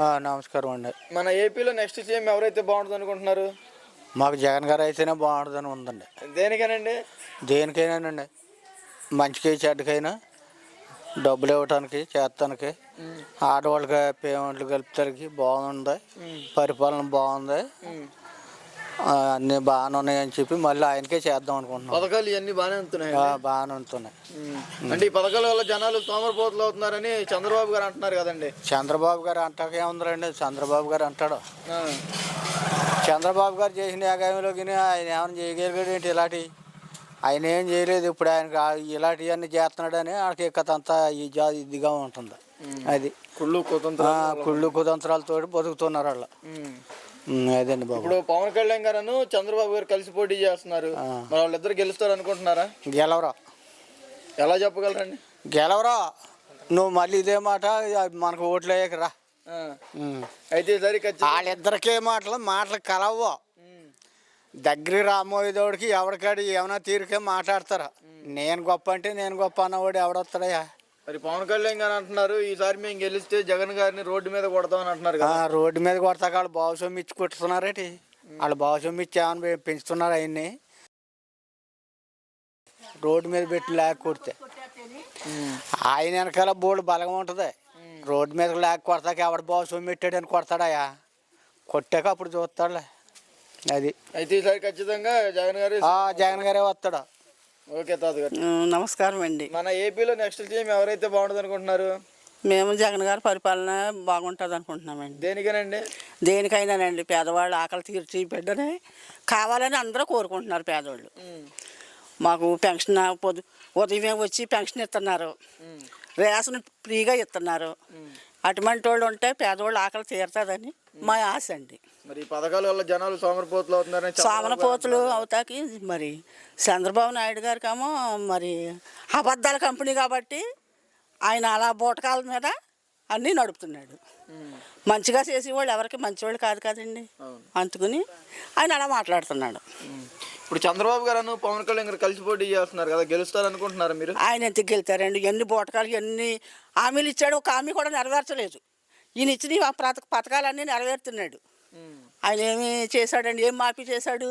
నమస్కారం అండి. మన ఏపీలో నెక్స్ట్ సీఎం ఎవరైతే బాగుంటుంది అనుకుంటున్నారు? మాకు జగన్ గారు అయితేనే బాగుంటుందని ఉందండి. దేనికేనండి? దేనికైనానండి? మంచికి చెడ్డకైనా డబ్బులు ఇవ్వటానికి చేస్తానికి ఆడవాళ్ళకి పేమెంట్లు కలుపుతానికి బాగుంది. పరిపాలన బాగుంది. అన్నీ బాగానే ఉన్నాయని చెప్పి మళ్ళీ ఆయనకే చేద్దాం అనుకుంటున్నాం. పథకాలు ఇవన్నీ బాగానే ఉంటున్నాయి. ఆ, బాగానే ఉంటున్నాయి. అంటే ఈ పథకాల వల్ల జనాలు సోమరిపోతులు అవుతున్నారని చంద్రబాబు గారు అంటున్నారు కదండి. చంద్రబాబు గారు అంటాక ఏముందండి చంద్రబాబు గారు అంటాడు. ఆ, చంద్రబాబు గారు చేసిన ఏకాయంలో గిని ఆయన ఏమైనా చేయగలిగాడు ఏంటి ఇలాంటి? ఆయన ఏం చేయలేదు. ఇప్పుడు ఆయన ఇలాంటివన్నీ చేస్తున్నాడని ఆయనకి కథంతా ఈ జా ఇదిగా ఉంటుంది. అది. కుళ్ళు కుతంత్ర ఆ, కుళ్ళు కుతంత్రాలతో బతుకుతున్నారు వాళ్ళు. ఉమ్. అదండి బాబు. ఇప్పుడు పవన్ కళ్యాణ్ గారు చంద్రబాబు గారు కలిసి పోటీ చేస్తున్నారు. మరి వాళ్ళిద్దరు గెలుస్తారు అనుకుంటున్నారా గెలవరా. ఎలా చెప్పగలరండి? గెలవరా. నువ్వు మళ్ళీ ఇదే మాట మనకు ఓట్లు ఆ, అయితే ఖచ్చితంగా వాళ్ళిద్దరికే మాటలు మాటలు కలవ్వు. దగ్గర రామోయేదోడికి ఎవరికాడి ఏమైనా తీరికే మాట్లాడతారు. నేను గొప్ప అంటే నేను గొప్ప అన్నవాడు ఎవడొస్తాడయ్యా మరి పవన్ కళ్యాణ్ గారు అంటున్నారు ఈసారి మేము గెలిస్తే జగన్ గారిని రోడ్డు మీద కొడతామని అంటున్నారు కదా. రోడ్డు మీద కొడతాక వాళ్ళు బావసం ఇచ్చి కొట్టుతున్నారేటి? వాళ్ళు బావసం ఇచ్చి ఏమైనా పెంచుతున్నారు ఆయన్ని? రోడ్డు మీద పెట్టి లేక కొడితే. ఆయన వెనకాల బోర్డు బలంగా ఉంటుంది. రోడ్డు మీద లేక కొడతాక ఎవడ బావసం పెట్టాడని కొడతాడయ్యా? కొట్టాక అప్పుడు చూస్తాడులే. అది. అయితే ఈసారి ఖచ్చితంగా జగన్ గారు జగన్ గారే వస్తాడు. ఓకే నమస్కారం అండి. మన ఏపీలో నెక్స్ట్ సీఎం ఎవరైతే బాగుంటుంది అనుకుంటున్నారు? మేము జగన్ గారి పరిపాలన బాగుంటుంది అనుకుంటున్నామండి దేనికేనండి? దేనికైనానండి పేదవాళ్ళు ఆకలి తీర్చి బిడ్డనే కావాలని అందరూ కోరుకుంటున్నారు పేదవాళ్ళు మాకు పెన్షన్ పొద్దు ఉదయమే వచ్చి పెన్షన్ ఇస్తున్నారు. రేషన్ ఫ్రీగా ఇస్తున్నారు. అటువంటి వాళ్ళు ఉంటే పేదవాళ్ళు ఆకలి తీరుతుందని మా ఆశ అండి. మరి ఈ పథకాల వల్ల జనాలు సోమరిపోతులు అవుతున్నారని చంద్రబాబు సామన గారు పోతులు అవుతాకి మరి చంద్రబాబు నాయుడు గారికేమో మరి అబద్ధాల కంపెనీ కాబట్టి ఆయన అలా బూటకాల మీద అన్నీ నడుపుతున్నాడు. మంచిగా చేసేవాళ్ళు ఎవరికి మంచివాళ్ళు కాదు కదండి. అందుకుని ఆయన అలా మాట్లాడుతున్నాడు. ఇప్పుడు చంద్రబాబు గారు పవన్ కళ్యాణ్ గారు కలిసి పోటీ చేస్తున్నారు కదా గెలుస్తారు అనుకుంటున్నారు మీరు? ఆయన ఎందుకు గెలుతారండి ఎన్ని బూటకాలు ఎన్ని హామీలు ఇచ్చాడు ఒక హామీ కూడా నెరవేర్చలేదు. ఈయన ఇచ్చిన ఆ పథక పథకాలన్నీ నెరవేరుతున్నాడు. ఆయన ఏమి చేశాడండి? ఏం మాఫీ చేశాడు?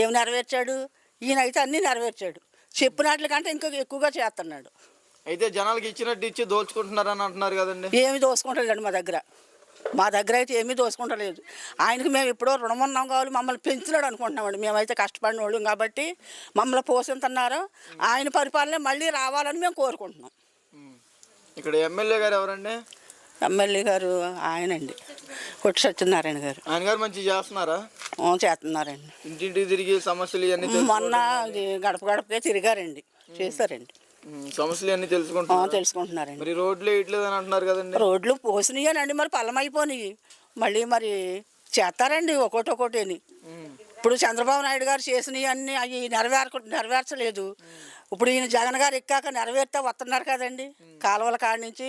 ఏం నెరవేర్చాడు? ఈయన అయితే అన్నీ నెరవేర్చాడు. చెప్పినట్ల కంటే ఇంకా ఎక్కువగా చేస్తున్నాడు. అయితే జనాలకి ఇచ్చినట్టు ఇచ్చి దోచుకుంటున్నారని అంటున్నారు కదండి. ఏమి దోసుకుంటలేడు మా దగ్గర. మా దగ్గర అయితే ఏమీ దోసుకుంటలేదు ఆయనకి మేము ఎప్పుడో రుణం ఉన్నాం కావాలి మమ్మల్ని పెంచినాడు అనుకుంటున్నామండి. మేమైతే కష్టపడిన వాళ్ళం కాబట్టి మమ్మల్ని పోషిస్తున్నారు ఆయన పరిపాలన మళ్ళీ రావాలని మేము కోరుకుంటున్నాం. ఇక్కడ ఎమ్మెల్యే గారు ఎవరండి? ఎమ్మెల్యే గారు ఆయనండి. కొట్టి సత్యనారాయణ గారు. ఆయన గారు మంచిగా చేస్తున్నారా? ఆ, చేస్తున్నారండి. ఇంటింటికి తిరిగి సమస్యలు ఇవన్నీ తెలుసు- మొన్న ఇది గడప గడపకే తిరిగారండి. చేశారండి. ఉమ్, సమస్యలు ఆ, తెలుసుకుంటున్నారు? తెలుసుకుంటున్నారండి. మరి రోడ్లు వేయట్లేదు అని అంటున్నారు కదండి. రోడ్లు పోసినాయనండి మరి పల్లం అయిపోయినాయి మళ్ళీ మరి చేస్తారండి ఒకటి ఒకటిని ఉమ్, ఇప్పుడు చంద్రబాబు నాయుడు గారు చేసినవి అన్ని అవి నెరవేర నెరవేర్చలేదు. ఇప్పుడు ఈయన జగన్ గారు ఎక్కాక నెరవేర్తే వస్తున్నారు కదండి. కాలువల కాడి నుంచి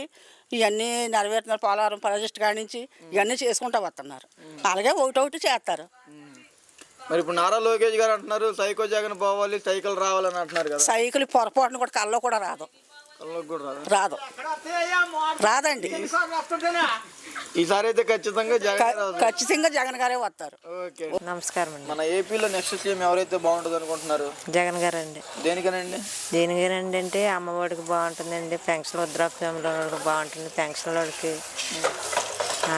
ఇవన్నీ నెరవేరుతున్నారు. పోలవరం ప్రాజెక్ట్ కాడి నుంచి ఇవన్నీ చేసుకుంటూ వస్తున్నారు. అలాగే ఒకటి ఒకటి చేస్తారు. మరి ఇప్పుడు నారా లోకేష్ గారు అంటున్నారు సైకో జగన్ పోవాలి సైకిల్ రావాలని అంటున్నారు కదా. సైకిల్ పొరపాటును కూడా కల్లో కూడా రాదు. రాదా? రాదు. రాదండి. ఈసారి అయితే ఖచ్చితంగా. ఖచ్చితంగా జగన్ గారే వస్తారు. ఓకే. నమస్కారం అండి. మన ఏపీలో నెక్స్ట్ సీఎం ఎవరైతే బాగుంటుంది అనుకుంటున్నారు? జగన్ గారు అండి. దేనికనండి? దేనికేనండి అంటే అమ్మఒడికి బాగుంటుందండి. పెన్షన్ వృద్ధాప్యంలో వాళ్ళకి బాగుంటుంది. పెన్షన్ వాళ్ళకి ఆ,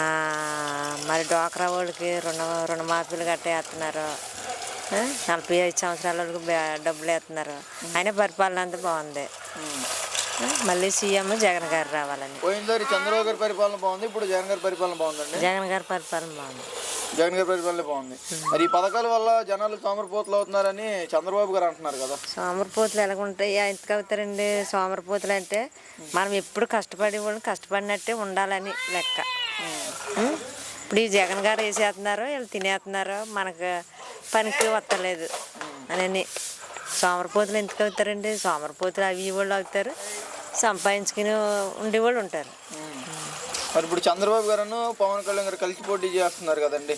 మరి డ్వాక్రా వాళ్ళకి రుణ రుణమాఫీలు గట్రా వేస్తున్నారు నలభై ఐదు సంవత్సరాల వాళ్ళకి బే- డబ్బులు వేస్తున్నారు. ఆయన పరిపాలన అంతా బాగుంది. మళ్ళీ సీఎం జగన్ గారు రావాలని. పోయినసారి చంద్రబాబు గారి పరిపాలన బాగుంది ఇప్పుడు జగన్ గారి పరిపాలన బాగుందండి. జగన్ గారి పరిపాలన బాగుంది. జగన్ గారి పరిపాలన బాగుంది. మరి ఈ పథకాల వల్ల జనాలు సోమరిపోతులు అవుతున్నారని చంద్రబాబు గారు అంటున్నారు కదా. సోమరిపోతులు ఎలాగుంటాయి ఎందుకు అవుతారండి? సోమరిపోతులు అంటే మనం ఎప్పుడు కష్టపడి వాళ్ళు కష్టపడినట్టే ఉండాలని లెక్క? ఇప్పుడు ఈ జగన్ గారు వేసేస్తున్నారు వీళ్ళు తినేస్తున్నారు మనకు పనికి వస్తలేదు. అని సోమరిపోతులు ఎందుకు అవుతారండి? సోమరిపోతులు అవి వాళ్ళు అవుతారు. సంపాదించుకుని ఉండేవాళ్ళు ఉంటారు. మరి ఇప్పుడు చంద్రబాబు గారు పవన్ కళ్యాణ్ గారు కలిసి పోటీ చేస్తున్నారు కదండి.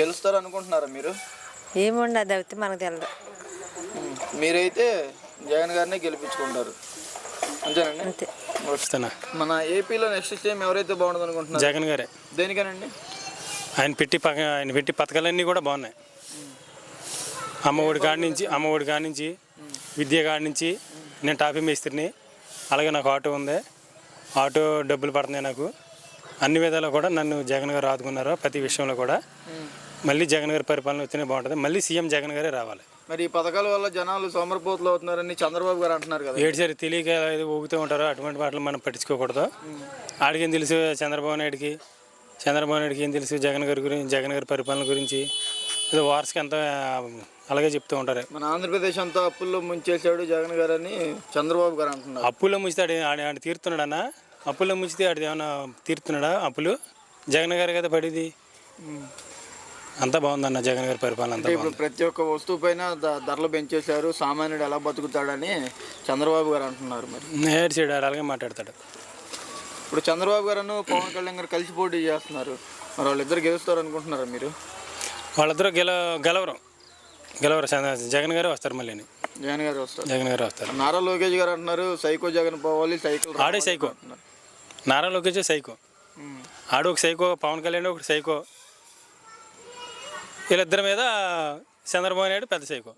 గెలుస్తారు అనుకుంటున్నారా మీరు? ఏముండి అది అవుతే మనకు తెలియదు. మీరైతే జగన్ గారిని గెలిపించుకుంటారు. అంతేనండి? అంతే. వస్తున్నా మన ఏపీలో నెక్స్ట్ సీఎం ఎవరైతే బాగుంటుంది అనుకుంటున్నారు జగన్ గారే. దేనికనండి? ఆయన పెట్టి పక ఆయన పెట్టి పథకాలన్నీ కూడా బాగున్నాయి. అమ్మఒడి కాడి నుంచి అమ్మఒడి కాడి నుంచి విద్య కాడి నుంచి నేను టాపీ మేస్త్రిని. అలాగే నాకు ఆటో ఉంది. ఆటో డబ్బులు పడుతున్నాయి నాకు. అన్ని విధాలు కూడా నన్ను జగన్ గారు ఆదుకున్నారు ప్రతి విషయంలో కూడా. మళ్ళీ జగన్ గారి పరిపాలన వస్తేనే బాగుంటుంది. మళ్ళీ సీఎం జగన్ గారే రావాలి. మరి ఈ పథకాల వల్ల జనాలు సోమరపోతులు అవుతున్నారని చంద్రబాబు గారు అంటున్నారు కదా. ఏడుసారి తెలియక ఏదో ఊగుతూ ఉంటారో అటువంటి మాటలు మనం పట్టించుకోకూడదు. ఆడికి ఏం తెలుసు చంద్రబాబు నాయుడికి? చంద్రబాబు నాయుడికి ఏం తెలుసు జగన్ గారి గురించి జగన్ గారి పరిపాలన గురించి? ఏదో వార్స్కి అంతా అలాగే చెప్తూ ఉంటారు. మన ఆంధ్రప్రదేశ్ అంతా అప్పుల్లో ముంచేశాడు జగన్ గారు అని చంద్రబాబు గారు అంటున్నారు. అప్పుల్లో ముంచితే ఆడు తీరుతున్నాడన్నా? అప్పుల్లో ముంచితే ఆడు ఏమైనా తీరుతున్నాడా అప్పులు? జగన్ గారి కదా పడేది. అంతా బాగుందన్న జగన్ గారి పరిపాలన అంతా ఇప్పుడు ప్రతి ఒక్క వస్తువు పైన ధరలు పెంచేశారు. సామాన్యుడు ఎలా బతుకుతాడని చంద్రబాబు గారు అంటున్నారు మరి. ఏడు సైడ్ ఆడు అలాగే మాట్లాడతాడు. ఇప్పుడు చంద్రబాబు గారు పవన్ కళ్యాణ్ గారు కలిసి పోటీ చేస్తున్నారు. మరి వాళ్ళిద్దరు గెలుస్తారు అనుకుంటున్నారా మీరు? వాళ్ళిద్దరూ గెల గెలవరు. గెలవరు. జగన్ గారే వస్తారు మళ్ళీ జగన్ గారు వస్తారు. జగన్ గారే వస్తారు. నారా లోకేష్ గారు అంటున్నారు సైకో జగన్ పోవాలి సైకిల్ రావాలి ఆడే సైకో. నారా లోకేష్ సైకో. ఆడు ఒక సైకో పవన్ కళ్యాణ్ ఒకటి సైకో. వీళ్ళిద్దరి మీద చంద్రబాబు నాయుడు పెద్ద సైకో.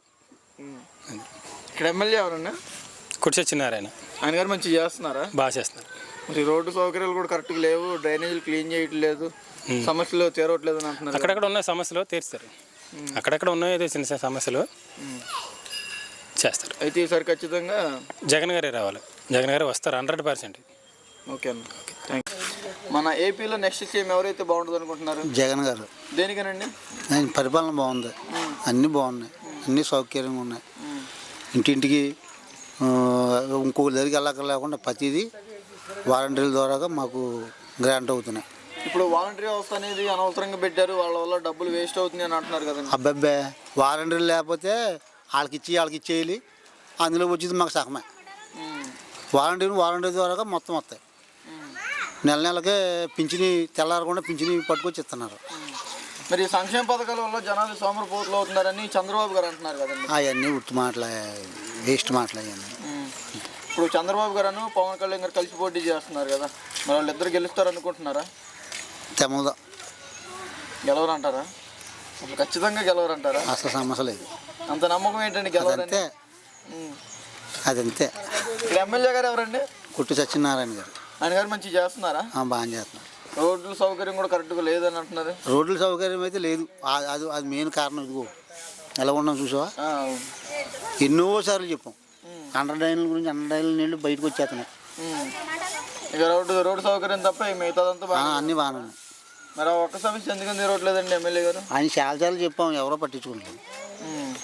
ఇక్కడ ఎమ్మెల్యే ఎవరన్నా? కుర్చొచ్చినారాయన ఆయన గారు మంచిగా చేస్తున్నారా? బాగా చేస్తున్నారు. మరి రోడ్డు సౌకర్యాలు కూడా కరెక్ట్గా లేవు డ్రైనేజీలు క్లీన్ చేయట్లేదు సమస్యలు తీరవట్లేదు అని అంటున్నారు. అక్కడక్కడ ఉన్న సమస్యలు తీరుస్తారు. అక్కడక్కడ ఉన్నాయో ఏదో చిన్న చిన్న సమస్యలు చేస్తారు. అయితే ఈసారి ఖచ్చితంగా జగన్ గారే రావాలి. జగన్ గారే వస్తారు హండ్రెడ్ పర్సెంట్. ఓకే అన్న. థ్యాంక్ మన ఏపీలో నెక్స్ట్ సీఎం ఎవరైతే బాగుంటుంది అనుకుంటున్నారు? జగన్ గారు. దేనికనండి? ఆయన పరిపాలన బాగుంది. అన్నీ బాగున్నాయి. అన్నీ సౌకర్యంగా ఉన్నాయి. ఇంటింటికి ఆ, ఇంకొక దగ్గరికి వెళ్ళక లేకుండా ప్రతిదీ వాలంటీర్ల ద్వారాగా మాకు గ్రాంట్ అవుతున్నాయి. ఇప్పుడు వాలంటరీ వ్యవస్థ అనేది అనవసరంగా పెట్టారు. వాళ్ళ వల్ల డబ్బులు వేస్ట్ అవుతుంది అని అంటున్నారు కదండి. అబ్బాబ్బే వాలంటీర్లు లేకపోతే వాళ్ళకి ఇచ్చి వాళ్ళకి ఇచ్చేయాలి. అందులో వచ్చేది మాకు సగమే. వాలంటీర్ వాలంటీర్ ద్వారాగా మొత్తం వస్తాయి. నెల నెలకే పింఛని తెల్లారకుండా పింఛని పట్టుకొచ్చి ఇస్తున్నారు మరి ఈ సంక్షేమ పథకాల వల్ల జనాలు సోమరపోతులు అవుతున్నారని చంద్రబాబు గారు అంటున్నారు కదండి. అవన్నీ ఉత్తి మాటలే వేస్ట్ మాటలు అవన్నీ. ఇప్పుడు చంద్రబాబు గారు పవన్ కళ్యాణ్ గారు కలిసి పోటీ చేస్తున్నారు కదా. మరి వాళ్ళిద్దరు గెలుస్తారు అనుకుంటున్నారా తెమ్మదా గెలవరంటారా? అసలు ఖచ్చితంగా గెలవరంటారా? అసలు సమస్య లేదు. అంత నమ్మకం ఏంటండి గెలవరని? అదంతే. ఇక్కడ ఎమ్మెల్యే గారు ఎవరండి? కుట్టు సత్యనారాయణ గారు. ఆయన గారు మంచిగా చేస్తున్నారా? బాగా చేస్తున్నారు. రోడ్ల సౌకర్యం కూడా కరెక్ట్గా లేదని అంటున్నారు. రోడ్ల సౌకర్యం అయితే లేదు. అది అది మెయిన్ కారణం ఇదిగో. ఎలా ఉన్నాం చూసావా? ఎన్నోసార్లు చెప్పాం. అండర్ డైన్ల గురించి అండర్ డైన్ల నీళ్ళు బయటకు వచ్చేస్తున్నాయి. ఇక రోడ్డు రోడ్డు సౌకర్యం తప్ప మిగతాదంతా ఆ, బాగా అన్నీ బాగానే ఉన్నాయి. మరి ఆ ఒక్క సమస్య ఎందుకని తీరవట్లేదండి ఎమ్మెల్యే గారు? ఆయన చాలా సార్లు చెప్పాం ఎవరో పట్టించుకుంటారు. ఉమ్.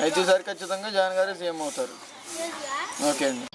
అయితే ఈసారి ఖచ్చితంగా జగన్ గారే సీఎం అవుతారు. ఓకే అండి.